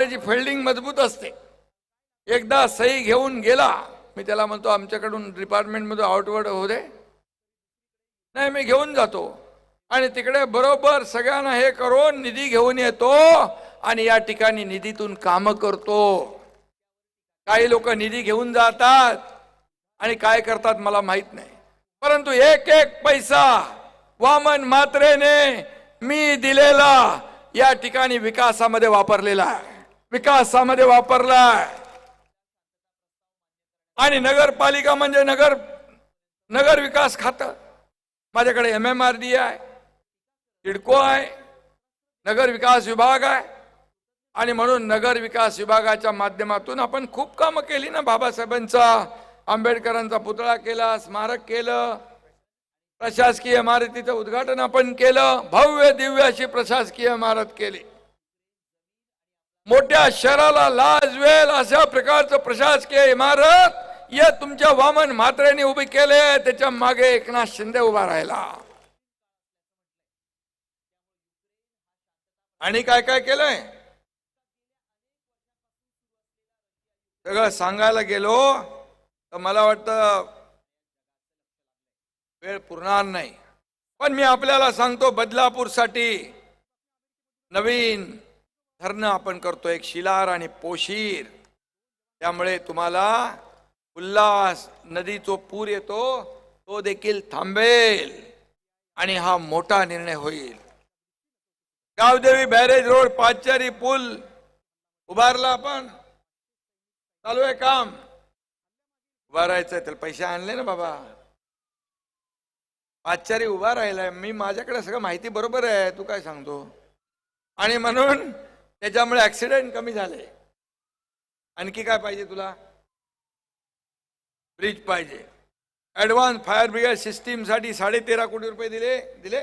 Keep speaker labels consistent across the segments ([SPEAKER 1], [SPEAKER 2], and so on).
[SPEAKER 1] त्याची फिल्डिंग मजबूत असते. एकदा सही घेऊन गेला मी त्याला म्हणतो आमच्याकडून डिपार्टमेंटमधून आउटवर्ड होऊ दे. नाही मी घेऊन जातो. आणि तिकडे बरोबर सगळ्यांना हे करून निधी घेऊन येतो आणि या ठिकाणी निधीतून काम करतो. काही लोक निधी घेऊन जातात आणि काय करतात मला माहीत नाही. परंतु एक एक पैसा वामन मात्रेने मी दिलेला या ठिकाणी विकासामध्ये वापरलेला आहे. विकासामध्ये वापरला आणि नगरपालिका म्हणजे नगर नगर विकास खातं. माझ्याकडे एम एम आर डी आहे इडको आहे नगर विकास विभाग आहे. आणि म्हणून नगर विकास विभागाच्या माध्यमातून आपण खूप कामं केली ना बाबासाहेबांचा आंबेडकरांचा पुतळा केला स्मारक केलं प्रशासकीय इमारतीचं उद्घाटन आपण केलं भव्य दिव्य अशी प्रशासकीय इमारत केली. मोठ्या शहराला लाज वेल अशा प्रकारचं प्रशासकीय इमारत या तुमच्या वामन म्हात्रेने उभी केले त्याच्यामागे एकनाथ शिंदे उभा राहिला. आणि काय काय केलंय? सगळं सांगायला गेलो तर मला वाटतं वेळ पुरणार नाही. पण मी आपल्याला सांगतो बदलापूरसाठी नवीन धरणं आपण करतो एक शिलार आणि पोशीर. त्यामुळे तुम्हाला उल्हास नदीचो पूर येतो तो देखील थांबेल आणि हा मोठा निर्णय होईल. गावदेवी बॅरेज रोड पाचारी पूल उभारला आपण. चालू आहे काम. उभारायचंय त्याला पैसे आणले ना बाबा. पाचारी उभा राहिलाय. मी माझ्याकडे सगळं माहिती बरोबर आहे तू काय सांगतो? आणि म्हणून त्याच्यामुळे ऍक्सिडेंट कमी झाले. आणखी काय पाहिजे तुला? ब्रिज पाहिजे. ऍडव्हान्स फायर ब्रिगेड सिस्टीमसाठी साडे तेरा कोटी रुपये दिले दिले.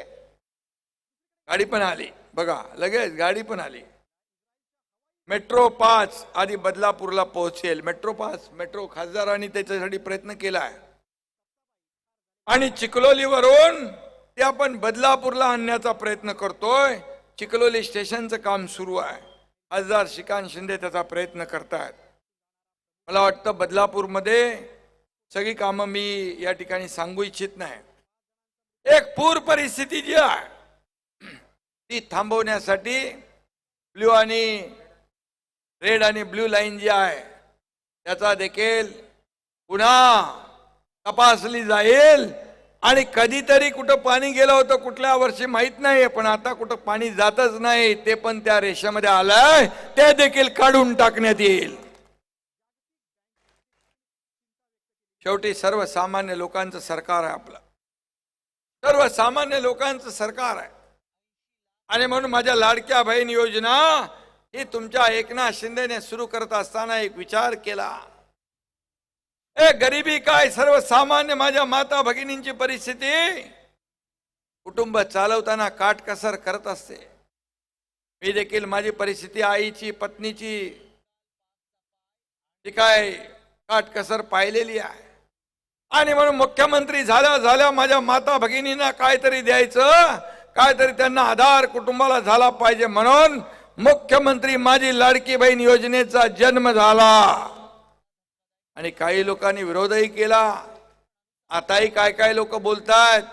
[SPEAKER 1] गाडी पण आली. बघा लगेच गाडी पण आली. मेट्रो पाच आधी बदलापूरला पोहोचेल. मेट्रो पाच मेट्रो खासदारांनी त्याच्यासाठी प्रयत्न केला आहे आणि चिखलोलीवरून ते आपण बदलापूरला आणण्याचा प्रयत्न करतोय. चिखलोली स्टेशनचं काम सुरू आहे. खासदार श्रीकांत शिंदे त्याचा प्रयत्न करतात. मला वाटतं बदलापूरमध्ये सगळी कामं मी या ठिकाणी सांगू इच्छित नाही. एक पूर परिस्थिती जी आहे ती थांबवण्यासाठी ब्ल्यू आणि रेड आणि ब्ल्यू लाईन जी आहे त्याचा देखील पुन्हा तपासली जाईल. आणि कधीतरी कुठं पाणी गेलं होतं कुठल्या वर्षी माहीत नाही पण आता कुठं पाणी जातच नाही ते पण त्या रेषेमध्ये आलंय ते देखील काढून टाकण्यात येईल. शेवटी सर्वसामान्य लोकांचं सरकार आहे आपलं. सर्वसामान्य लोकांचं सरकार आहे. आणि म्हणून माझ्या लाडक्या बहीण योजना ही तुमच्या एकनाथ शिंदेने सुरू करत असताना एक विचार केला. ए गरिबी काय? सर्वसामान्य माझ्या माता भगिनींची परिस्थिती? कुटुंब चालवताना काटकसर करत असते. मी देखील माझी परिस्थिती आईची पत्नीची ती काय काटकसर पाहिलेली आहे. आणि म्हणून मुख्यमंत्री झाल्या झाल्या माझ्या माता भगिनींना काहीतरी द्यायचं काहीतरी त्यांना आधार कुटुंबाला झाला पाहिजे म्हणून मुख्यमंत्री माझी लाडकी बहीण योजनेचा जन्म झाला. आणि काही लोकांनी विरोधही केला. आताही काय काय लोक बोलतायत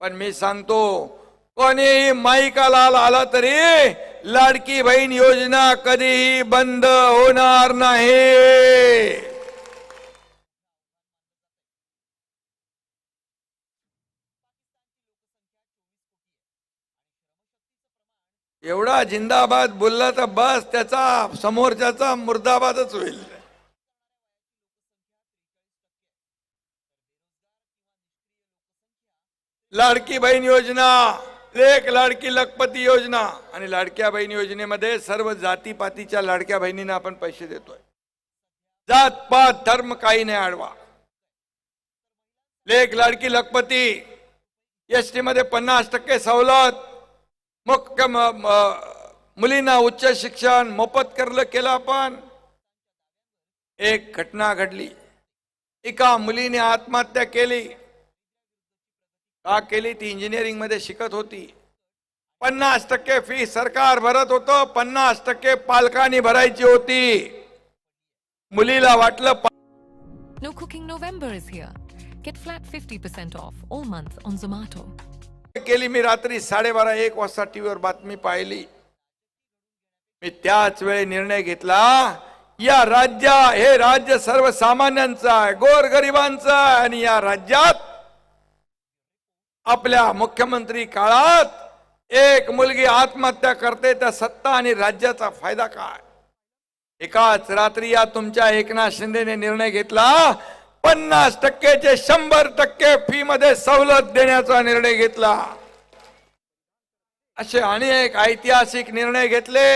[SPEAKER 1] पण मी सांगतो कोणीही माईकाला आला तरी लाडकी बहीण योजना कधीही बंद होणार नाही. एवढा जिंदाबाद बोलला तर बस त्याचा समोरच्याचा मुर्दाबादच होईल. लाडकी बहीण योजना एक लाडकी लखपती योजना. आणि लाडक्या बहीण योजनेमध्ये सर्व जातीपातीच्या लाडक्या बहिणींना आपण पैसे देतोय. जात पात धर्म काही नाही आडवा. लेख लाडकी लखपती एस टी मध्ये पन्नास टक्के सवलत. मुख्य मुलींना उच्च शिक्षण मोफत करलं केलं आपण. एक घटना घडली. एका मुलीने आत्महत्या केली. का केली ती इंजिनिअरिंगमध्ये शिकत होती पन्नास टक्के फी सरकार भरत होतं पन्नास टक्के पालकांनी भरायची होती मुलीला वाटलं
[SPEAKER 2] No Cooking November is here. Get flat 50% off all month on Zomato.
[SPEAKER 1] केली मी रात्री साडेबारा एक वाजता टीव्हीवर बातमी पाहिली मी त्याच वेळी निर्णय घेतला या राज्या हे राज्य सर्वसामान्यांचं आहे गोरगरिबांचं आहे आणि या राज्यात आपल्या मुख्यमंत्री काळात एक मुलगी आत्महत्या करते त्या सत्ता आणि राज्याचा फायदा काय? एकाच रात्री या तुमच्या एकनाथ शिंदेने निर्णय घेतला पन्नास टक्केचे शंभर टक्के फी मध्ये सवलत देण्याचा निर्णय घेतला. असे अनेक ऐतिहासिक निर्णय घेतले.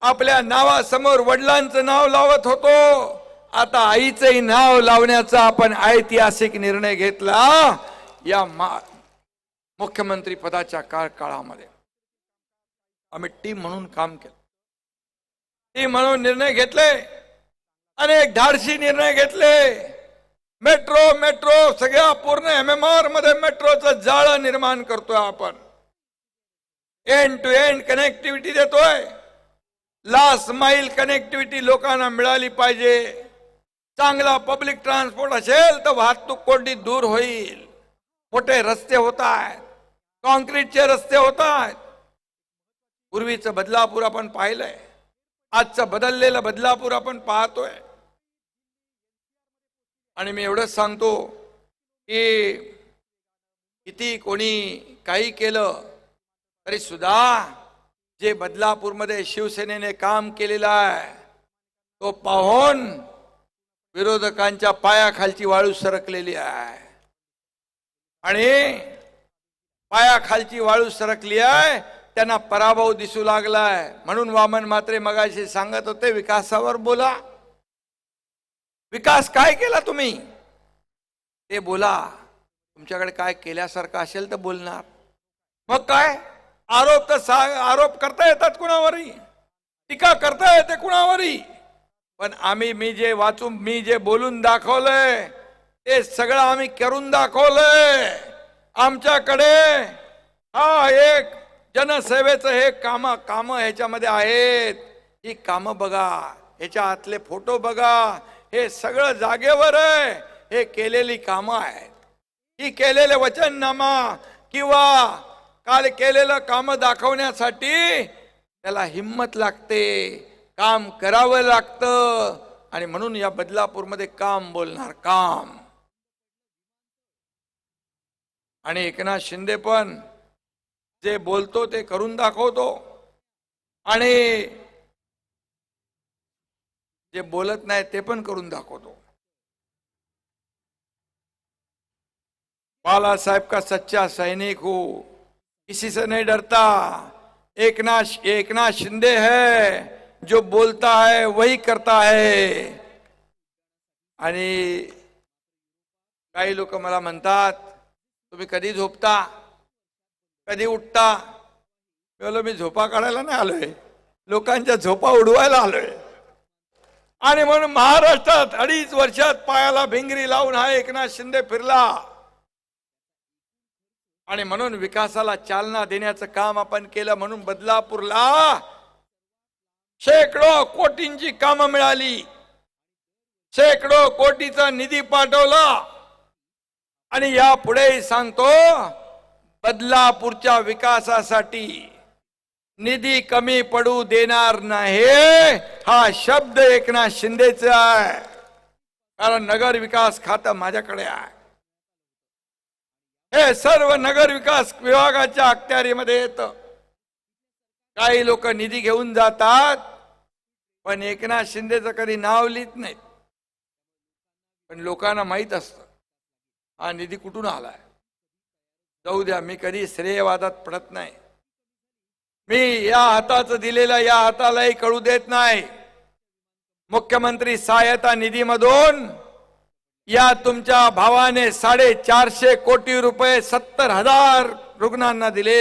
[SPEAKER 1] आपल्या नावासमोर वडिलांचं नाव लावत होतो. आता आईचंही नाव लावण्याचा आपण ऐतिहासिक निर्णय घेतला या मा मुख्यमंत्री पदाच्या काळ काळामध्ये आम्ही टीम म्हणून काम केलं. टीम म्हणून निर्णय घेतले. अनेक धाडसी निर्णय घेतले. मेट्रो मेट्रो सगळ्या पूर्ण एम एम आरमध्ये मेट्रोचं जाळं निर्माण करतोय आपण. एंड टू एंड कनेक्टिव्हिटी देतोय. लास्ट माईल कनेक्टिव्हिटी लोकांना मिळाली पाहिजे. चांगला पब्लिक ट्रान्सपोर्ट असेल तर वाहतूक कोंडी दूर होईल. मोठे रस्ते होत आहेत कॉन्क्रीटचे रस्ते होत आहेत पूर्वीचं बदलापूर आपण पाहिलंय. आजचं बदललेलं बदलापूर आपण पाहतोय. आणि मी एवढंच सांगतो की किती कोणी काही केलं तरी सुद्धा जे बदलापूरमध्ये शिवसेनेने काम केलेलं आहे तो पाहून विरोधकांच्या पायाखालची वाळू सरकलेली आहे. आणि पायाखालची वाळू सरकली आहे त्यांना पराभव दिसू लागलाय. म्हणून वामन मात्रे मगाशी सांगत होते विकासावर बोला. विकास काय केला तुम्ही? ते बोला. तुमच्याकडे काय केल्यासारखं असेल तर बोलणार. मग काय? आरोप तर आरोप करता येतात कुणावरही? टीका करता येते कुणावरही? पण आम्ही मी जे वाचून मी जे बोलून दाखवलंय ते सगळं आम्ही करून दाखवलंय आमच्याकडे हा एक जनसेवेचं हे काम काम ह्याच्यामध्ये आहेत. ही कामं बघा ह्याच्या आतले फोटो बघा. हे सगळं जागेवर आहे. हे केलेली कामं आहेत. ही केलेले वचननामा किंवा काल केलेलं काम दाखवण्यासाठी त्याला हिंमत लागते. काम करावं लागतं. आणि म्हणून या बदलापूरमध्ये काम बोलणार काम. आणि एकनाथ शिंदे पण जे बोलतो ते करून दाखवतो. आणि जे बोलत नाही ते पण करून दाखवतो. बाला साहेब का सच्चा सैनिक हो किसी से नहीं डरता. एकनाथ एकनाथ शिंदे है. जो बोलता है वही करता है। आणि काही लोक मला म्हणतात तुम्ही कधी झोपता? कधी उठता? मी मी झोपा काढायला नाही आलोय. लोकांच्या झोपा उडवायला आलोय. आणि म्हणून महाराष्ट्रात अडीच वर्षात पायाला भिंगरी लावून हा एकनाथ शिंदे फिरला. आणि म्हणून विकासाला चालना देण्याचं काम आपण केलं म्हणून बदलापूरला शेकडो कोटींची कामं मिळाली. शेकडो कोटीचा निधी पाठवला. आणि यापुढे सांगतो बदलापूरच्या विकासासाठी निधी कमी पडू देणार नाही हा शब्द एकनाथ शिंदेचा आहे. कारण नगर विकास खातं माझ्याकडे आहे. हे सर्व नगर विकास विभागाच्या अखत्यारीमध्ये येत. काही लोक निधी घेऊन जातात पण एकनाथ शिंदेचं कधी नाव लिहित नाही. पण लोकांना माहीत असतं हा निधी कुठून आलाय? जाऊ द्या मी कधी श्रेयवादात पडत नाही. मी या हाताचं दिलेलं या हातालाही कळू देत नाही. मुख्यमंत्री सहायता निधीमधून या तुमच्या भावाने साडेचारशे कोटी रुपये सत्तर हजार रुग्णांना दिले.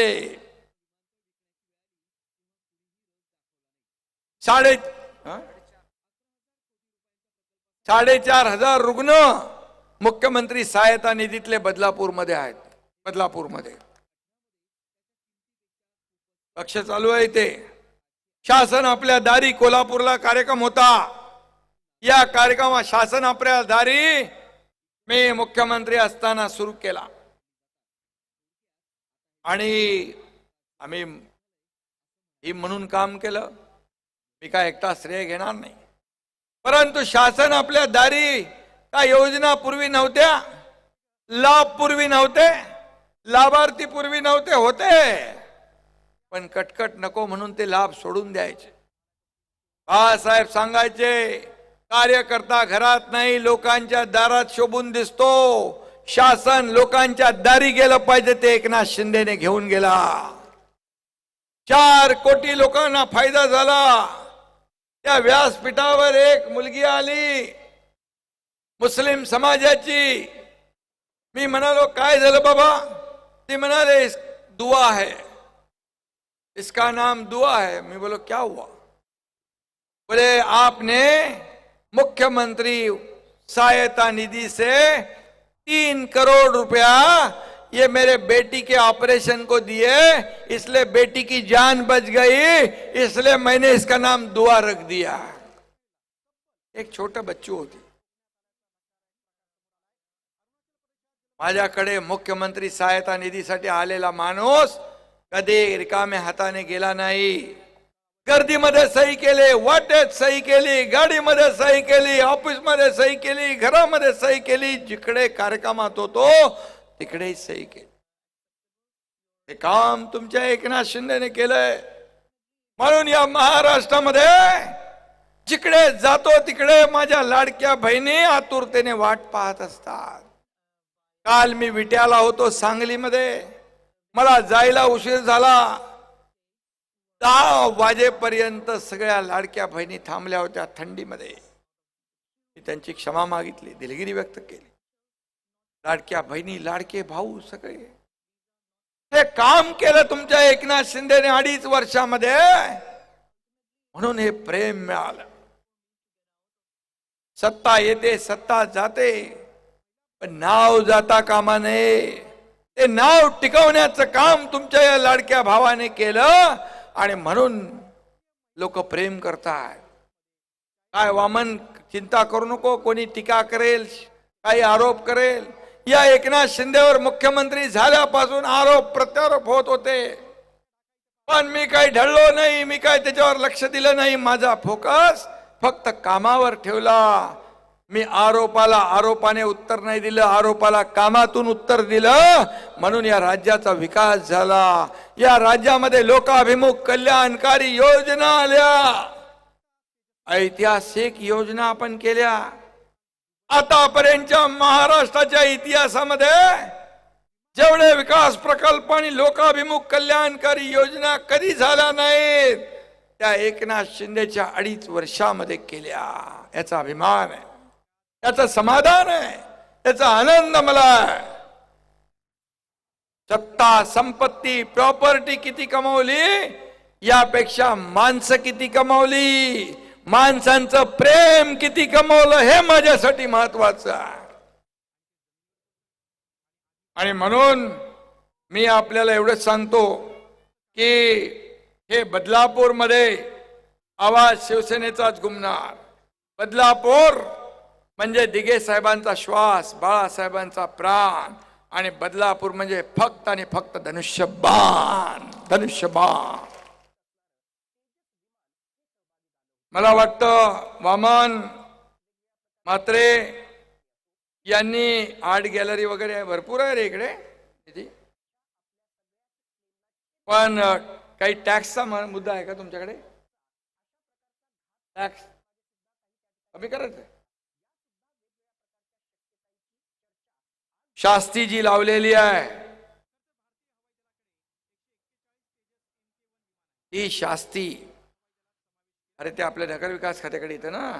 [SPEAKER 1] साडे साडेचार हजार रुग्ण मुख्यमंत्री सहायता निधीतले बदलापूरमध्ये आहेत. बदलापूरमध्ये. पक्ष चालू आहे ते शासन आपल्या दारी कोल्हापूरला कार्यक्रम होता. या कार्यक्रमात शासन आपल्या दारी मी मुख्यमंत्री असताना सुरू केला. आणि आम्ही म्हणून काम केलं. मी काय एकटा श्रेय घेणार नाही. परंतु शासन आपल्या दारी का योजना पूर्वी नव्हत्या? लाभ पूर्वी नव्हते लाभार्थी पूर्वी नव्हते होते. पण कटकट नको म्हणून ते लाभ सोडून द्यायचे. बाळासाहेब सांगायचे कार्यकर्ता घरात नाही लोकांच्या दारात शोभून दिसतो. शासन लोकांच्या दारी गेलं पाहिजे ते एकनाथ शिंदेने घेऊन गेला. चार कोटी लोकांना फायदा झाला. त्या व्यासपीठावर एक मुलगी आली. मुस्लिम समाजाची. मी म्हणालो काय झालं बाबा? ती म्हणाले दुआ है. इसका नाम दुआ है. मी बोलो क्या हुआ? बोले आपने मुख्यमंत्री सहायता निधि से तीन करोड़ रुपया ये मेरे बेटी के ऑपरेशन को दिए, इसलिए बेटी की जान बच गई, इसलिए मैंने इसका नाम दुआ रख दिया। एक छोटा बच्चू होती। माझ्याकडे मुख्यमंत्री सहायता निधीसाठी आलेला माणूस कधी रिकाम्या हाताने गेला नाही. गर्दीमध्ये सही केली, वाटेत सही केली, गाडीमध्ये सही केली, ऑफिसमध्ये सही केली, घरामध्ये सही केली, जिकडे कार्यक्रमात होतो तिकडेही सही केली. हे काम तुमच्या एकनाथ शिंदेने केलंय. म्हणून या महाराष्ट्रामध्ये जिकडे जातो तिकडे माझ्या लाडक्या बहिणी आतुरतेने वाट पाहत असतात. काल मी विट्याला होतो सांगलीमध्ये. मला जायला उशीर झाला. दहा वाजेपर्यंत सगळ्या लाडक्या बहिणी थांबल्या होत्या थंडीमध्ये. मी त्यांची क्षमा मागितली दिलगिरी व्यक्त केली. लाडक्या बहिणी लाडके भाऊ सगळे. हे काम केलं तुमच्या एकनाथ शिंदेने अडीच वर्षामध्ये. म्हणून हे प्रेम मिळालं. सत्ता येते सत्ता जाते. पण नाव जाता कामा नये. ते नाव टिकवण्याचं काम तुमच्या या लाडक्या भावाने केलं आणि म्हणून लोक प्रेम करतात काय वामन चिंता करू नको कोणी टीका करेल काही आरोप करेल. या एकनाथ शिंदेवर मुख्यमंत्री झाल्यापासून आरोप प्रत्यारोप होत होते. पण मी काही ढळलो नाही मी काय त्याच्यावर लक्ष दिलं नाही. माझा फोकस फक्त कामावर ठेवला. मी आरोपाला आरोपाने उत्तर नाही दिलं आरोपाला कामातून उत्तर दिलं. म्हणून या राज्याचा विकास झाला. या राज्यामध्ये लोकाभिमुख कल्याणकारी योजना आल्या. ऐतिहासिक योजना आपण केल्या. आतापर्यंतच्या महाराष्ट्राच्या इतिहासामध्ये जेवढे विकास प्रकल्प आणि लोकाभिमुख कल्याणकारी योजना कधी झाल्या नाहीत त्या एकनाथ शिंदेच्या अडीच वर्षामध्ये केल्या. याचा अभिमान आहे. याचं समाधान आहे. याचा आनंद मला आहे. सत्ता संपत्ती प्रॉपर्टी किती कमावली? यापेक्षा माणसं किती कमावली? माणसांचं प्रेम किती कमवलं हे माझ्यासाठी महत्वाचं आहे. आणि म्हणून मी आपल्याला एवढंच सांगतो की हे बदलापूरमध्ये आवाज शिवसेनेचाच घुमणार. बदलापूर म्हणजे दिघे साहेबांचा श्वास बाळासाहेबांचा प्राण आणि बदलापूर म्हणजे फक्त आणि फक्त धनुष्यबाण धनुष्यबाण. मला वाटतं वामन मात्रे यांनी आर्ट गॅलरी वगैरे भरपूर आहे रे इकडे किती पण काही टॅक्सचा मुद्दा आहे का तुमच्याकडे? टॅक्स कमी करायचं शास्ती जी लावलेली आहे. ही शास्ती अरे ते आपल्या नगर विकास खात्याकडे येतं ना.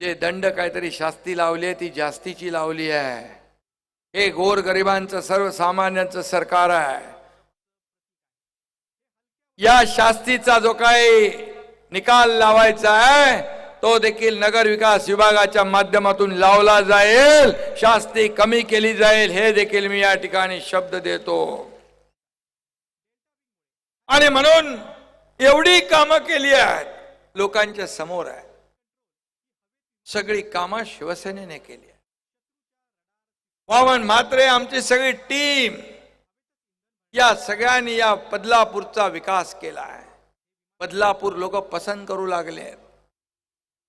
[SPEAKER 1] जे दंड काहीतरी शास्ती लावली आहे ती जास्तीची लावली आहे. हे गोर गरिबांचं सर्वसामान्यांचं सरकार आहे. या शास्तीचा जो काही निकाल लावायचा आहे तो देखील नगर विकास विभागाच्या माध्यमातून लावला जाईल. शास्ती कमी केली जाईल हे देखील मी या ठिकाणी शब्द देतो. आणि म्हणून एवढी कामं केली आहेत लोकांच्या समोर आहे सगळी कामं शिवसेनेने केली आहे वामन मात्रे आमची सगळी टीम या सगळ्यांनी या बदलापूरचा विकास केला आहे. बदलापूर लोक पसंत करू लागले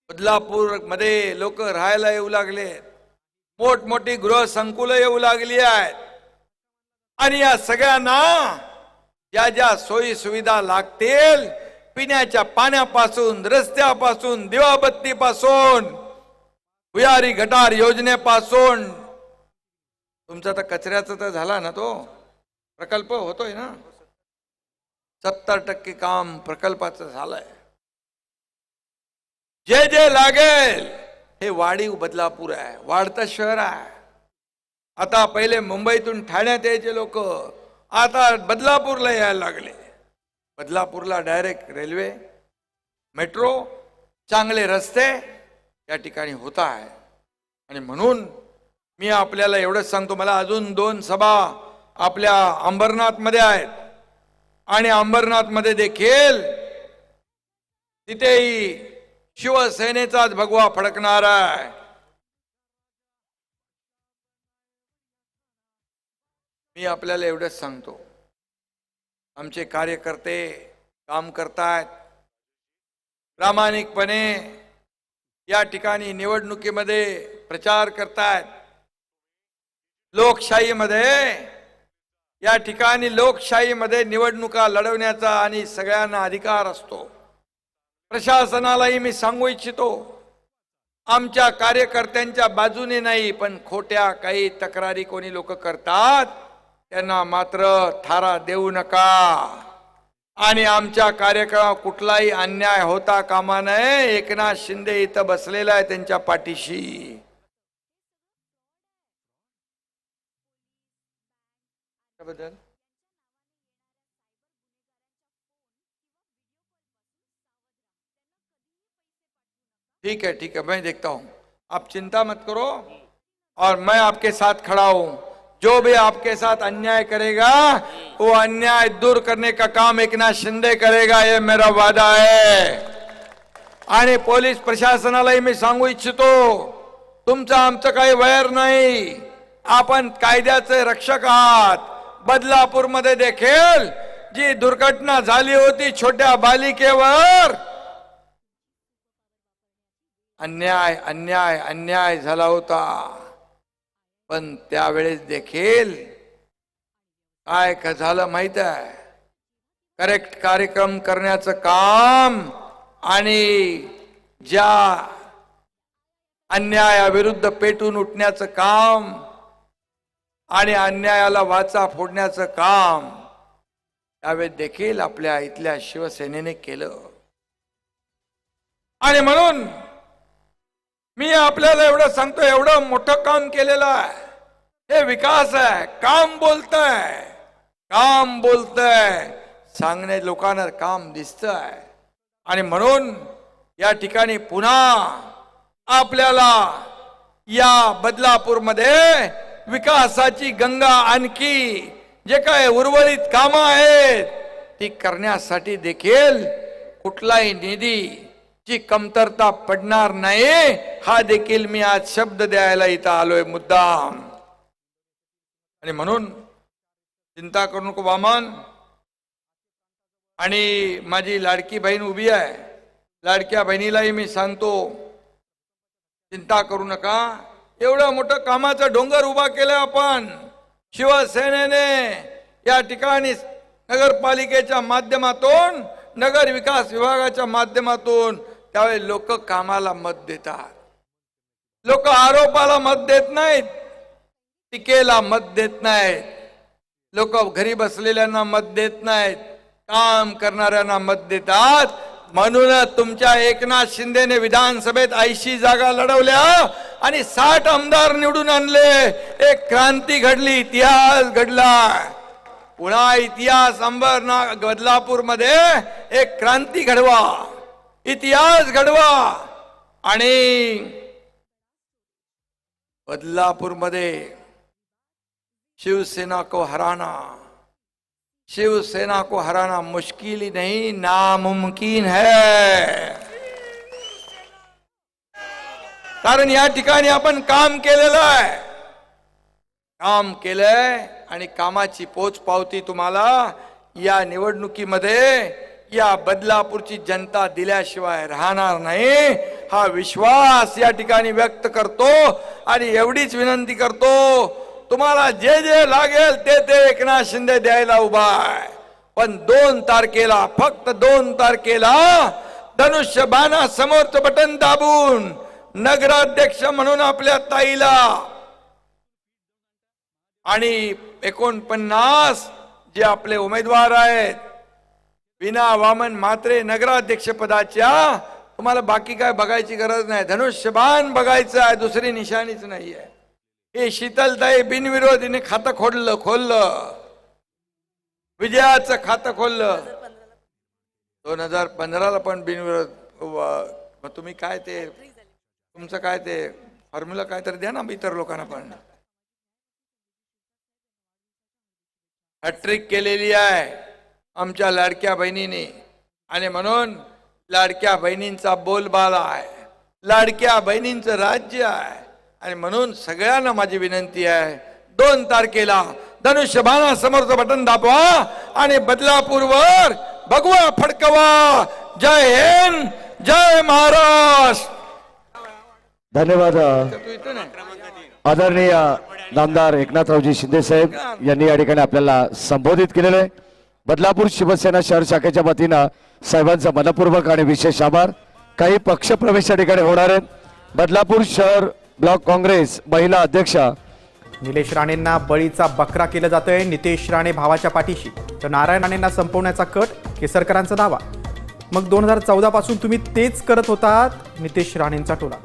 [SPEAKER 1] बदलापूरमध्ये लोक राहायला येऊ लागले मोठमोठी गृह संकुल येऊ लागली आहेत. आणि या सगळ्यांना ज्या ज्या सोयी सुविधा लागतील पिण्याच्या पाण्यापासून रस्त्यापासून दिवाबत्तीपासून भुयारी गटार योजनेपासून. तुमचा तर कचऱ्याचा तर झाला ना तो. प्रकल्प होतोय ना. सत्तर टक्के काम प्रकल्पाचं झालंय. जे जे लागेल हे वाढीव बदलापूर आहे वाढतं शहर आहे. आता पहिले मुंबईतून ठाण्यात यायचे लोक. आता बदलापूरला यायला लागले. बदलापूरला डायरेक्ट रेल्वे मेट्रो चांगले रस्ते या ठिकाणी होत आहे. आणि म्हणून मी आपल्याला एवढंच सांगतो मला अजून दोन सभा आपल्या अंबरनाथमध्ये आहेत. आणि अंबरनाथमध्ये देखील तिथेही शिवसेनेचाच भगवा फडकणार आहे. मी आपल्याला एवढंच सांगतो. आमचे कार्यकर्ते काम करतायत. प्रामाणिकपणे या ठिकाणी निवडणुकीमध्ये प्रचार करतायत. लोकशाहीमध्ये या ठिकाणी लोकशाहीमध्ये निवडणुका लढवण्याचा आणि सगळ्यांना अधिकार असतो. प्रशासनालाही मी सांगू इच्छितो. आमच्या कार्यकर्त्यांच्या बाजूने नाही पण खोट्या काही तक्रारी कोणी लोक करतात. त्यांना मात्र थारा देऊ नका. आणि आमच्या कार्यक्रमात कुठलाही अन्याय होता कामा नये. एकनाथ शिंदे इथं बसलेला आहे त्यांच्या पाठीशी. बद्दल ठीक है ठीक है मैं देखता हूं। आप चिंता मत करो। और मैं आपके साथ खड़ा हूं। जो भी आपके साथ अन्याय करेगा वो अन्याय दूर करने का काम एकनाथ शिंदे करेगा ये मेरा वादा है। आणि पोलीस प्रशासनालाही मी सांगू इच्छितो तुमचं आमचं काही वैर नाही आपण कायद्याचे रक्षक आहात. बदलापूरमध्ये देखील जी दुर्घटना झाली होती छोट्या बालिकेवर अन्याय अन्याय अन्याय झाला होता. पण त्यावेळेस देखील काय का झालं माहीत आहे? करेक्ट कार्यक्रम करण्याचं काम आणि ज्या अन्यायाविरुद्ध पेटून उठण्याचं काम आणि अन्यायाला वाचा फोडण्याचं काम त्यावेळेस देखील आपल्या इथल्या शिवसेनेने केलं. आणि म्हणून मी आपल्याला एवढं सांगतो एवढं मोठं काम केलेलं आहे. हे विकास आहे. काम बोलतंय. काम बोलतंय. सांगणे लोकांना काम दिसतंय. आणि म्हणून या ठिकाणी पुन्हा आपल्याला या बदलापूरमध्ये विकासाची गंगा आणखी जे काय उर्वरित कामं आहेत ती करण्यासाठी देखील कुठलाही निधी ची कमतरता पडणार नाही हा देखील मी आज शब्द द्यायला इथं आलोय मुद्दाम. आणि म्हणून चिंता करू नको वामन. आणि माझी लाडकी बहीण उभी आहे. लाडक्या बहिणीलाही मी सांगतो चिंता करू नका. एवढं मोठं कामाचा डोंगर उभा केलं आपण. शिवसेनेने या ठिकाणी नगरपालिकेच्या माध्यमातून नगर विकास विभागाच्या माध्यमातून त्यावेळी लोक कामाला मत देतात. लोक आरोपाला मत देत नाहीत. टीकेला मत देत नाहीत. लोक घरी बसलेल्यांना मत देत नाहीत. काम करणाऱ्यांना मत देतात. म्हणूनच तुमच्या एकनाथ शिंदेने विधानसभेत ऐंशी जागा लढवल्या आणि साठ आमदार निवडून आणले. एक क्रांती घडली इतिहास घडला. पुन्हा इतिहास अंबरनाथ बदलापूरमध्ये एक क्रांती घडवा. इतिहास घडवा. आणि बदलापूरमध्ये शिवसेना को हराना. शिवसेना को हराना मुश्किल ही नहीं नामुमकिन है. कारण या ठिकाणी आपण काम केलेलं आहे. काम केलंय आणि कामाची पोच पावती तुम्हाला या निवडणुकीमध्ये या बदलापूरची जनता दिल्याशिवाय राहणार नाही. हा विश्वास या ठिकाणी व्यक्त करतो आणि एवढीच विनंती करतो तुम्हाला जे जे लागेल ते ते एकनाथ शिंदे द्यायला उभा आहे. पण दोन तारखेला फक्त दोन तारखेला धनुष्य बाना समोरचं बटन दाबून नगराध्यक्ष म्हणून आपल्या ताईला आणि एकोणपन्नास जे आपले उमेदवार आहेत विना वामन मात्रे नगराध्यक्ष पदाच्या. तुम्हाला बाकी काय बघायची गरज नाही. धनुष्यबाण बघायचं आहे दुसरी निशाणीच नाही आहे. हे शीतलताई बिनविरोधीने खातं खोडलं खोललं. विजयाचं खातं खोललं. दोन हजार पंधराला पण बिनविरोध व- तुम्ही काय ते तुमचं काय ते फॉर्म्युला काय तर द्या ना इतर लोकांना पण. हॅट्रिक केलेली आहे. आमच्या लाडक्या बहिणीने. आणि म्हणून लाडक्या बहिणींचा बोलबाला आहे. लाडक्या बहिणींचं राज्य आहे. आणि म्हणून सगळ्यांना माझी विनंती आहे दोन तारखेला धनुष्यबाणा समोरचं बटन दाबवा आणि बदलापूरवर भगवा फडकवा. जय हिंद जय महाराष्ट्र.
[SPEAKER 3] धन्यवाद आदरणीय नामदार एकनाथरावजी शिंदे साहेब यांनी या ठिकाणी आपल्याला संबोधित केलेलं आहे. बदलापूर शिवसेना शहर शाखेच्या वतीनं साहेबांचा मनपूर्वक आणि विशेष आभार. काही पक्षप्रवेश या ठिकाणी होणार आहेत. बदलापूर शहर ब्लॉक काँग्रेस महिला अध्यक्षा.
[SPEAKER 4] निलेश राणेंना बळीचा बकरा केलं जातोय नितेश राणे भावाच्या पाठीशी. तर नारायण राणेंना संपवण्याचा कट केसरकरांचा दावा. मग दोन हजार चौदा पासून तुम्ही तेच करत होतात नितेश राणेंचा टोला.